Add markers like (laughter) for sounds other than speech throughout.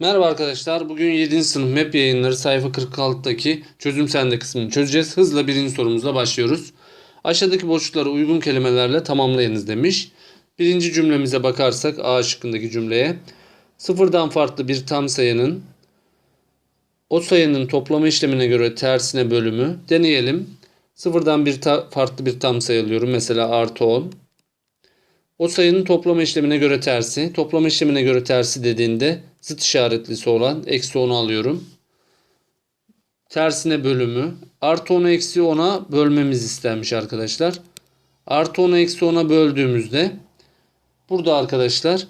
Merhaba arkadaşlar. Bugün 7. sınıf MEP yayınları sayfa 46'daki çözüm sende kısmını çözeceğiz. Hızla birinci sorumuzla başlıyoruz. Aşağıdaki boşlukları uygun kelimelerle tamamlayınız demiş. Birinci cümlemize bakarsak A şıkkındaki cümleye. Sıfırdan farklı bir tam sayının o sayının toplama işlemine göre tersine bölümü deneyelim. Sıfırdan bir farklı bir tam sayı alıyorum. Mesela artı 10. O sayının toplama işlemine göre tersi. Toplama işlemine göre tersi dediğinde zıt işaretlisi olan eksi 10'u alıyorum. Tersine bölümü. Artı 10'u eksi 10'a bölmemiz istenmiş arkadaşlar. Artı 10'u eksi 10'a böldüğümüzde burada arkadaşlar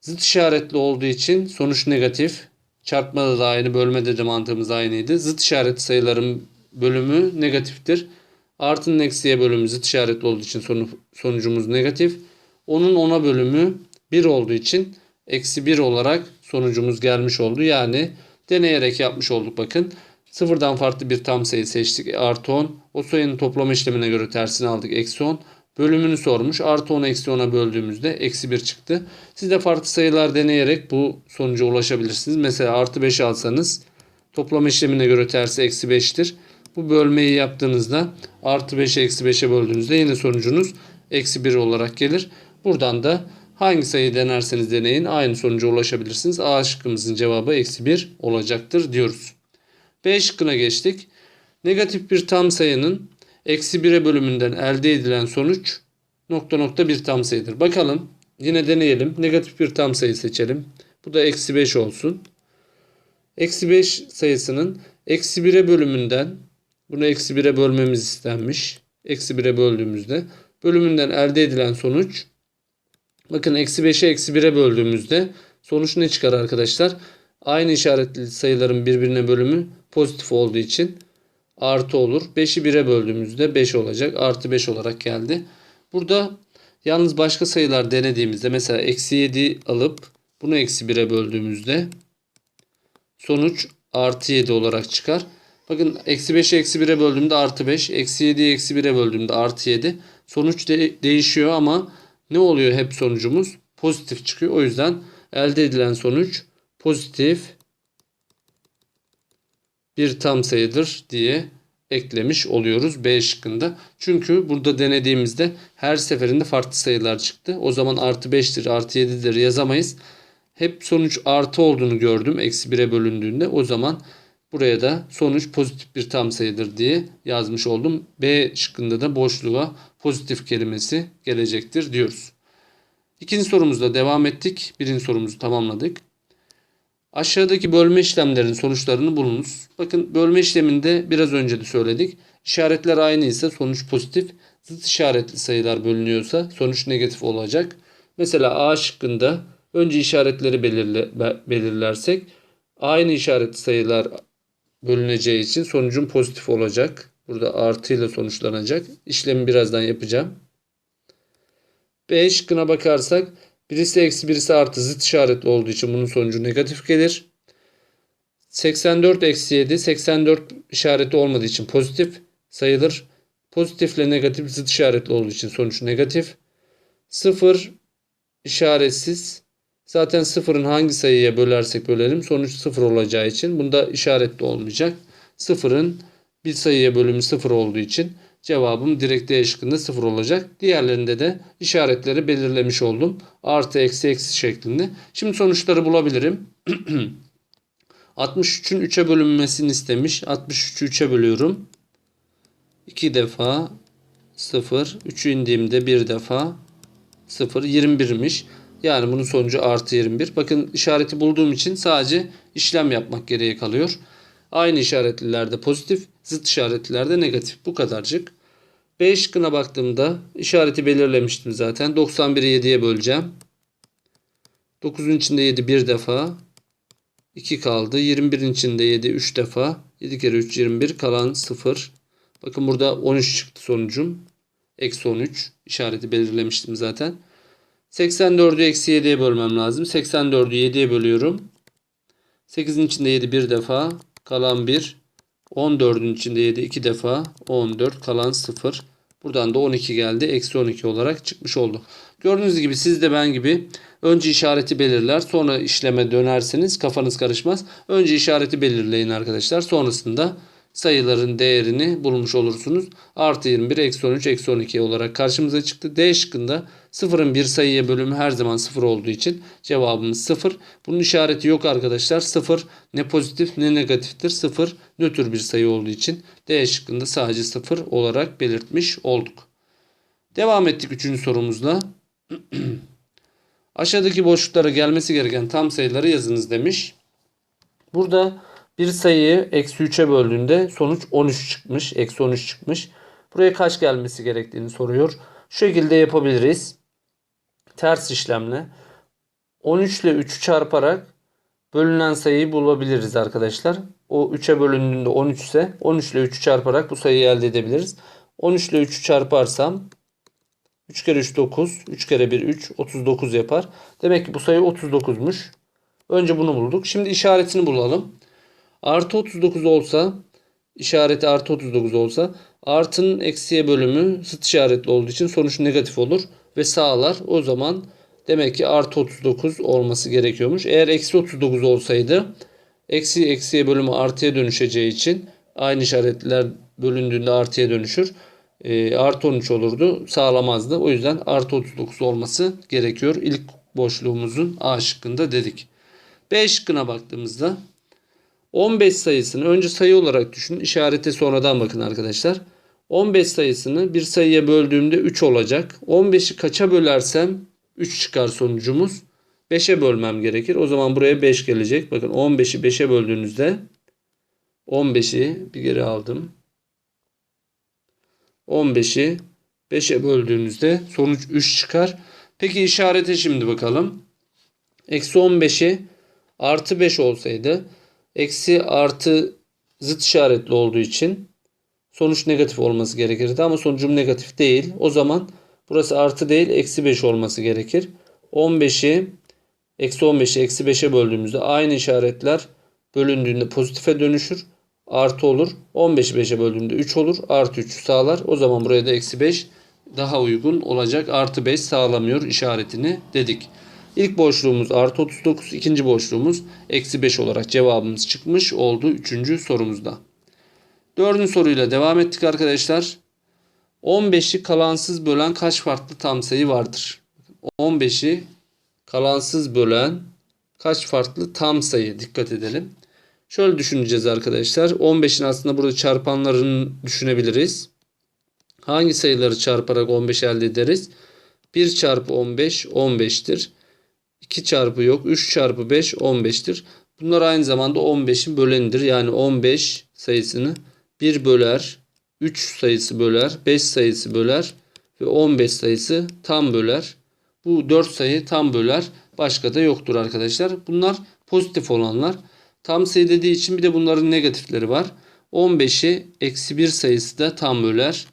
zıt işaretli olduğu için sonuç negatif. Çarpmada da aynı, bölmede de mantığımız aynıydı. Zıt işaretli sayıların bölümü negatiftir. Artının eksiye bölümü zıt işaretli olduğu için sonu, sonucumuz negatif. Onun ona bölümü 1 olduğu için eksi 1 olarak sonucumuz gelmiş oldu. Yani deneyerek yapmış olduk bakın. Sıfırdan farklı bir tam sayı seçtik. Artı 10. O sayının toplama işlemine göre tersini aldık. Eksi 10. Bölümünü sormuş. Artı 10 eksi 10'a böldüğümüzde eksi 1 çıktı. Siz de farklı sayılar deneyerek bu sonuca ulaşabilirsiniz. Mesela artı 5 alsanız toplama işlemine göre tersi eksi 5'tir. Bu bölmeyi yaptığınızda artı 5'e eksi 5'e böldüğünüzde yine sonucunuz eksi 1 olarak gelir. Buradan da hangi sayıyı denerseniz deneyin aynı sonuca ulaşabilirsiniz. A şıkkımızın cevabı eksi 1 olacaktır diyoruz. B şıkkına geçtik. Negatif bir tam sayının eksi 1'e bölümünden elde edilen sonuç nokta nokta bir tam sayıdır. Bakalım yine deneyelim. Negatif bir tam sayı seçelim. Bu da eksi 5 olsun. Eksi 5 sayısının eksi 1'e bölümünden bunu eksi 1'e bölmemiz istenmiş. Eksi 1'e böldüğümüzde bölümünden elde edilen sonuç bakın eksi 5'e eksi 1'e böldüğümüzde sonuç ne çıkar arkadaşlar? Aynı işaretli sayıların birbirine bölümü pozitif olduğu için artı olur. 5'i 1'e böldüğümüzde 5 olacak. Artı 5 olarak geldi. Burada yalnız başka sayılar denediğimizde mesela eksi 7 alıp bunu eksi 1'e böldüğümüzde sonuç artı 7 olarak çıkar. Bakın eksi 5'i eksi 1'e böldüğümde artı 5. Eksi 7'yi eksi 1'e böldüğümde artı 7. Sonuç de- değişiyor ama ne oluyor hep sonucumuz? Pozitif çıkıyor. O yüzden elde edilen sonuç pozitif bir tam sayıdır diye eklemiş oluyoruz B şıkkında. Çünkü burada denediğimizde her seferinde farklı sayılar çıktı. O zaman artı 5'tir artı 7'dir yazamayız. Hep sonuç artı olduğunu gördüm eksi 1'e bölündüğünde. O zaman buraya da sonuç pozitif bir tam sayıdır diye yazmış oldum. B şıkkında da boşluğa pozitif kelimesi gelecektir diyoruz. İkinci sorumuzda devam ettik. Birinci sorumuzu tamamladık. Aşağıdaki bölme işlemlerinin sonuçlarını bulunuz. Bakın bölme işleminde biraz önce de söyledik. İşaretler aynıysa sonuç pozitif. Zıt işaretli sayılar bölünüyorsa sonuç negatif olacak. Mesela A şıkkında önce işaretleri belirle, be- belirlersek aynı işaretli sayılar bölüneceği için sonucun pozitif olacak. Burada artıyla sonuçlanacak. İşlemi birazdan yapacağım. B şıkkına bakarsak birisi eksi birisi artı zıt işaretli olduğu için bunun sonucu negatif gelir. 84 eksi 7 84 işareti olmadığı için pozitif sayılır. Pozitifle negatif zıt işaretli olduğu için sonuç negatif. 0 işaretsiz. Zaten sıfırın hangi sayıya bölersek bölelim sonuç sıfır olacağı için bunda işaretli olmayacak. Sıfırın bir sayıya bölümü sıfır olduğu için cevabım direkt D şıkkında sıfır olacak. Diğerlerinde de işaretleri belirlemiş oldum. Artı eksi eksi şeklinde. Şimdi sonuçları bulabilirim. (clears throat) 63'ün 3'e bölünmesini istemiş. 63'ü 3'e bölüyorum. 2 defa 0. 3'ü indiğimde 1 defa 0. 21'miş. Yani bunun sonucu artı 21. Bakın işareti bulduğum için sadece işlem yapmak gereği kalıyor. Aynı işaretlilerde pozitif, zıt işaretlilerde negatif. Bu kadarcık. B şıkkına baktığımda işareti belirlemiştim zaten. 91'i 7'ye böleceğim. 9'un içinde 7 bir defa. 2 kaldı. 21'in içinde 7 3 defa. 7 kere 3 21 kalan 0. Bakın burada 13 çıktı sonucum. Eksi 13 işareti belirlemiştim zaten. 84'ü eksi 7'ye bölmem lazım. 84'ü 7'ye bölüyorum. 8'in içinde 7 bir defa. Kalan 1. 14'ün içinde 7 2 defa. 14 kalan 0. Buradan da 12 geldi. Eksi 12 olarak çıkmış oldu. Gördüğünüz gibi siz de ben gibi önce işareti belirler sonra işleme dönersiniz kafanız karışmaz. Önce işareti belirleyin arkadaşlar sonrasında sayıların değerini bulmuş olursunuz. Artı 21, eksi 13, eksi 12 olarak karşımıza çıktı. D şıkkında sıfırın bir sayıya bölümü her zaman sıfır olduğu için cevabımız sıfır. Bunun işareti yok arkadaşlar. Sıfır ne pozitif ne negatiftir. Sıfır nötr bir sayı olduğu için D şıkkında sadece sıfır olarak belirtmiş olduk. Devam ettik üçüncü sorumuzla. (clears throat) Aşağıdaki boşluklara gelmesi gereken tam sayıları yazınız demiş. Burada bir sayıyı eksi 3'e böldüğünde sonuç 13 çıkmış. Eksi 13 çıkmış. Buraya kaç gelmesi gerektiğini soruyor. Şu şekilde yapabiliriz. Ters işlemle. 13 ile 3'ü çarparak bölünen sayıyı bulabiliriz arkadaşlar. O 3'e bölündüğünde 13 ise 13 ile 3'ü çarparak bu sayıyı elde edebiliriz. 13 ile 3'ü çarparsam 3 kere 3 9, 3 kere 1 3, 39 yapar. Demek ki bu sayı 39'muş. Önce bunu bulduk. Şimdi işaretini bulalım. Artı 39 olsa işareti artı 39 olsa artının eksiye bölümü zıt işaretli olduğu için sonuç negatif olur ve sağlar. O zaman demek ki artı 39 olması gerekiyormuş. Eğer eksi 39 olsaydı eksi eksiye bölümü artıya dönüşeceği için aynı işaretler bölündüğünde artıya dönüşür. E, artı 13 olurdu. Sağlamazdı. O yüzden artı 39 olması gerekiyor. İlk boşluğumuzun A şıkkında dedik. B şıkkına baktığımızda 15 sayısını önce sayı olarak düşünün. İşarete sonradan bakın arkadaşlar. 15 sayısını bir sayıya böldüğümde 3 olacak. 15'i kaça bölersem 3 çıkar sonucumuz. 5'e bölmem gerekir. O zaman buraya 5 gelecek. Bakın 15'i 5'e böldüğünüzde 15'i bir geri aldım. 15'i 5'e böldüğünüzde sonuç 3 çıkar. Peki işarete şimdi bakalım. Eksi 15'i artı 5 olsaydı eksi artı zıt işaretli olduğu için sonuç negatif olması gerekirdi. Ama sonucum negatif değil. O zaman burası artı değil eksi 5 olması gerekir. 15'i eksi 15'i eksi 5'e böldüğümüzde aynı işaretler bölündüğünde pozitife dönüşür. Artı olur. 15'i 5'e böldüğümde 3 olur. Artı 3 sağlar. O zaman buraya da eksi 5 daha uygun olacak. Artı 5 sağlamıyor işaretini dedik. İlk boşluğumuz artı 39. ikinci boşluğumuz eksi 5 olarak cevabımız çıkmış oldu. Üçüncü sorumuzda. Dördüncü soruyla devam ettik arkadaşlar. 15'i kalansız bölen kaç farklı tam sayı vardır? 15'i kalansız bölen kaç farklı tam sayı? Dikkat edelim. Şöyle düşüneceğiz arkadaşlar. 15'in aslında burada çarpanlarını düşünebiliriz. Hangi sayıları çarparak 15 elde ederiz? 1 çarpı 15 15'tir. 2 çarpı yok. 3 çarpı 5 15'tir. Bunlar aynı zamanda 15'in bölenidir. Yani 15 sayısını 1 böler. 3 sayısı böler. 5 sayısı böler. Ve 15 sayısı tam böler. Bu 4 sayı tam böler. Başka da yoktur arkadaşlar. Bunlar pozitif olanlar. Tam sayı dediği için bir de bunların negatifleri var. 15'i eksi 1 sayısı da tam böler.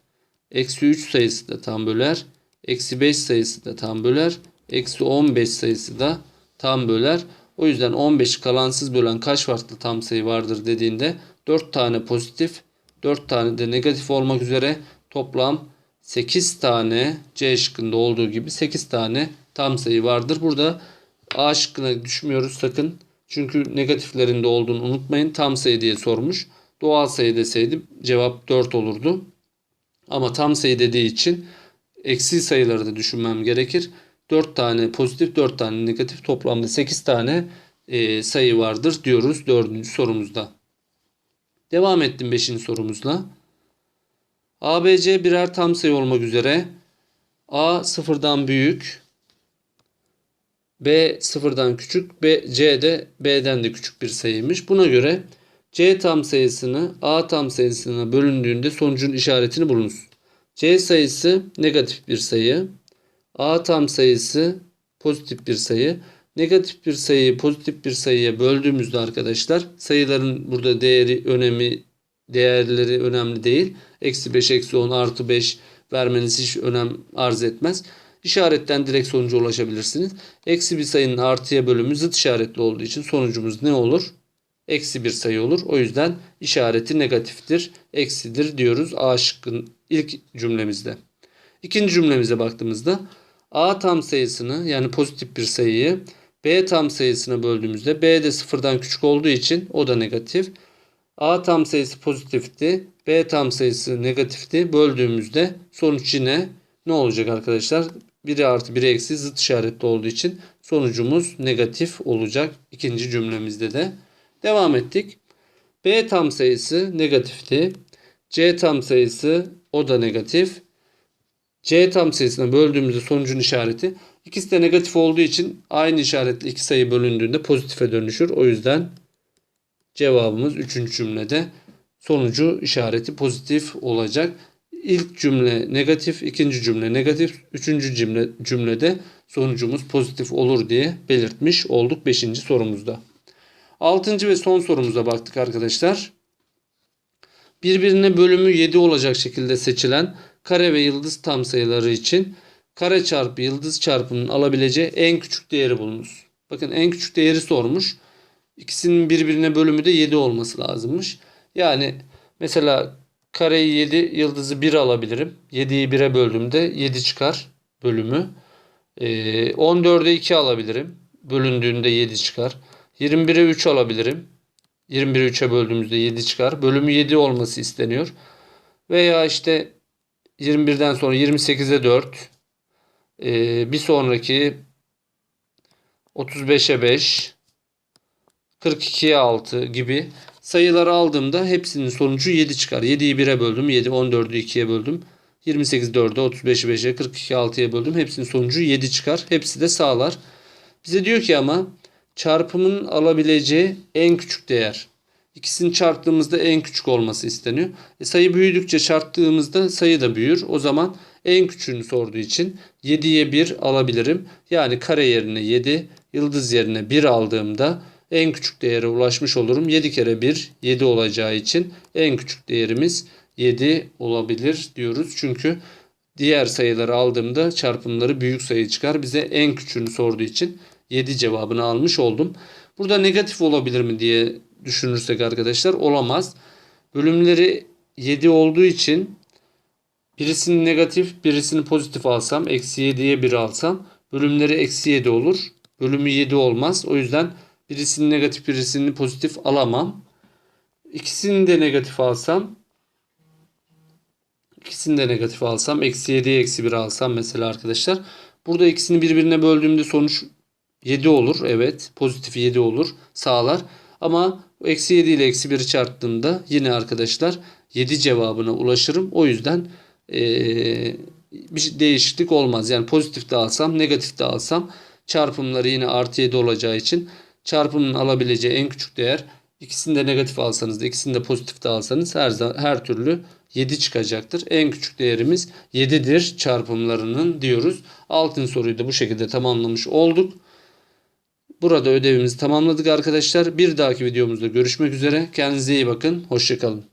Eksi 3 sayısı da tam böler. Eksi 5 sayısı da tam böler. Eksi 15 sayısı da tam böler. O yüzden 15'i kalansız bölen kaç farklı tam sayı vardır dediğinde 4 tane pozitif 4 tane de negatif olmak üzere toplam 8 tane C şıkkında olduğu gibi 8 tane tam sayı vardır. Burada A şıkkına düşmüyoruz sakın. Çünkü negatiflerinde olduğunu unutmayın. Tam sayı diye sormuş. Doğal sayı deseydi cevap 4 olurdu. Ama tam sayı dediği için eksi sayıları da düşünmem gerekir. 4 tane pozitif 4 tane negatif toplamda 8 tane e, sayı vardır diyoruz 4. sorumuzda. Devam ettim 5. sorumuzla. ABC birer tam sayı olmak üzere A sıfırdan büyük, B sıfırdan küçük, B, C de B'den de küçük bir sayıymış. Buna göre C tam sayısını A tam sayısına bölündüğünde sonucun işaretini bulunuz. C sayısı negatif bir sayı. A tam sayısı pozitif bir sayı. Negatif bir sayıyı pozitif bir sayıya böldüğümüzde arkadaşlar sayıların burada değeri önemi değerleri önemli değil. Eksi 5 eksi 10 artı 5 vermeniz hiç önem arz etmez. İşaretten direkt sonuca ulaşabilirsiniz. Eksi bir sayının artıya bölümü zıt işaretli olduğu için sonucumuz ne olur? Eksi bir sayı olur. O yüzden işareti negatiftir. Eksidir diyoruz A şıkkın ilk cümlemizde. İkinci cümlemize baktığımızda A tam sayısını yani pozitif bir sayıyı B tam sayısına böldüğümüzde B de sıfırdan küçük olduğu için o da negatif. A tam sayısı pozitifti. B tam sayısı negatifti. Böldüğümüzde sonuç yine ne olacak arkadaşlar? 1 artı 1 eksi zıt işaretli olduğu için sonucumuz negatif olacak. ikinci cümlemizde de. Devam ettik. B tam sayısı negatifti. C tam sayısı o da negatif. C tam sayısına böldüğümüzde sonucun işareti ikisi de negatif olduğu için aynı işaretli iki sayı bölündüğünde pozitife dönüşür. O yüzden cevabımız 3. cümlede sonucu işareti pozitif olacak. İlk cümle negatif, ikinci cümle negatif, üçüncü cümle, cümlede sonucumuz pozitif olur diye belirtmiş olduk 5. sorumuzda. Altıncı ve son sorumuza baktık arkadaşlar. Birbirine bölümü 7 olacak şekilde seçilen kare ve yıldız tam sayıları için kare çarpı yıldız çarpımının alabileceği en küçük değeri bulunuz. Bakın en küçük değeri sormuş. İkisinin birbirine bölümü de 7 olması lazımmış. Yani mesela kareyi 7 yıldızı 1 alabilirim. 7'yi 1'e böldüğümde 7 çıkar bölümü. Ee, 14'e 2 alabilirim. Bölündüğünde 7 çıkar. 21'e 3 alabilirim. 21'i 3'e böldüğümüzde 7 çıkar. Bölümü 7 olması isteniyor. Veya işte 21'den sonra 28'e 4. Ee, bir sonraki 35'e 5. 42'ye 6 gibi sayıları aldığımda hepsinin sonucu 7 çıkar. 7'yi 1'e böldüm. 7, 14'ü 2'ye böldüm. 28 4'e, 35'i 5'e, 42 6'ya böldüm. Hepsinin sonucu 7 çıkar. Hepsi de sağlar. Bize diyor ki ama çarpımın alabileceği en küçük değer. İkisini çarptığımızda en küçük olması isteniyor. E sayı büyüdükçe çarptığımızda sayı da büyür. O zaman en küçüğünü sorduğu için 7'ye 1 alabilirim. Yani kare yerine 7, yıldız yerine 1 aldığımda en küçük değere ulaşmış olurum. 7 kere 1 7 olacağı için en küçük değerimiz 7 olabilir diyoruz. Çünkü diğer sayıları aldığımda çarpımları büyük sayı çıkar. Bize en küçüğünü sorduğu için 7 cevabını almış oldum. Burada negatif olabilir mi diye düşünürsek arkadaşlar olamaz. Bölümleri 7 olduğu için birisini negatif birisini pozitif alsam eksi 7'ye 1 alsam bölümleri eksi 7 olur. Bölümü 7 olmaz. O yüzden birisini negatif birisini pozitif alamam. İkisini de negatif alsam ikisini de negatif alsam eksi 7'ye eksi 1 alsam mesela arkadaşlar. Burada ikisini birbirine böldüğümde sonuç 7 olur. Evet. Pozitif 7 olur. Sağlar. Ama eksi 7 ile eksi 1'i çarptığımda yine arkadaşlar 7 cevabına ulaşırım. O yüzden ee, bir değişiklik olmaz. Yani pozitif de alsam negatif de alsam çarpımları yine artı 7 olacağı için çarpımın alabileceği en küçük değer ikisini de negatif alsanız da ikisini de pozitif de alsanız her, her türlü 7 çıkacaktır. En küçük değerimiz 7'dir çarpımlarının diyoruz. Altın soruyu da bu şekilde tamamlamış olduk. Burada ödevimizi tamamladık arkadaşlar. Bir dahaki videomuzda görüşmek üzere. Kendinize iyi bakın. Hoşçakalın.